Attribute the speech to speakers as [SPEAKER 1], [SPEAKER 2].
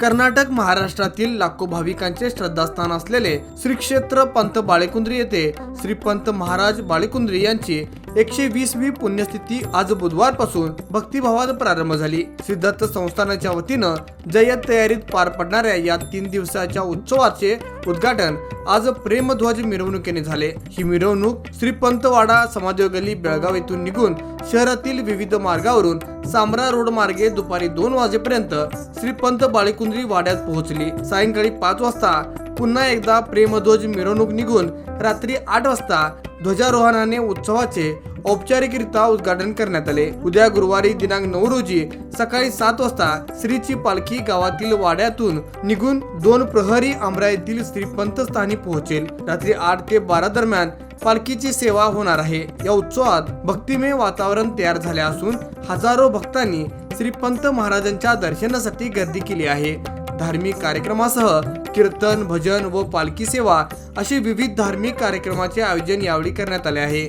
[SPEAKER 1] कर्नाटक महाराष्ट्रातील लाखो भाविकांचे श्रद्धास्थान असलेले श्री क्षेत्र पंत बाळेकुंद्री येथे श्री पंत महाराज बाळेकुंद्री यांची एकशे वीसवी पुण्यस्थिती आज बुधवारपासून भक्तिभावात प्रारंभ झाली. सिद्धार्थ संस्थानाच्या वतीनं जय्यत तयारीत पार पडणाऱ्या या तीन दिवसाच्या उत्सवाचे उद्घाटन आज प्रेमध्वज मिरवणुकीने झाले. ही मिरवणूक श्री पंतवाडा समादेव बेळगाव येथून निघून शहरातील विविध मार्गावरून सामरा रोड मार्गे दुपारी दोन वाजेपर्यंत श्रीपंत बाळीकुंद्री वाड्यात पोहोचली. सायंकाळी पाच वाजता पुन्हा एकदा प्रेमध्वज मिरवणूक निघून रात्री आठ वाजता ध्वजारोहणाने उत्सवाचे औपचारिकरित्या उद्घाटन करण्यात आले. उद्या गुरुवारी दिनांक नऊ रोजी सकाळी सात वाजता श्रीची पालखी गावातील वाड्यातून निघून दोन प्रहरी आमरा येथील श्रीपंत पोहोचेल. रात्री आठ ते बारा दरम्यान पालखीची सेवा होणार आहे. या उत्सवात भक्तिमय वातावरण तयार झाले असून हजारो भक्तांनी श्रीपंत महाराजांच्या दर्शनासाठी गर्दी केली आहे. धार्मिक कार्यक्रमासह कीर्तन भजन व पालखी सेवा असे विविध धार्मिक कार्यक्रमाचे आयोजन यावेळी करण्यात आले आहे.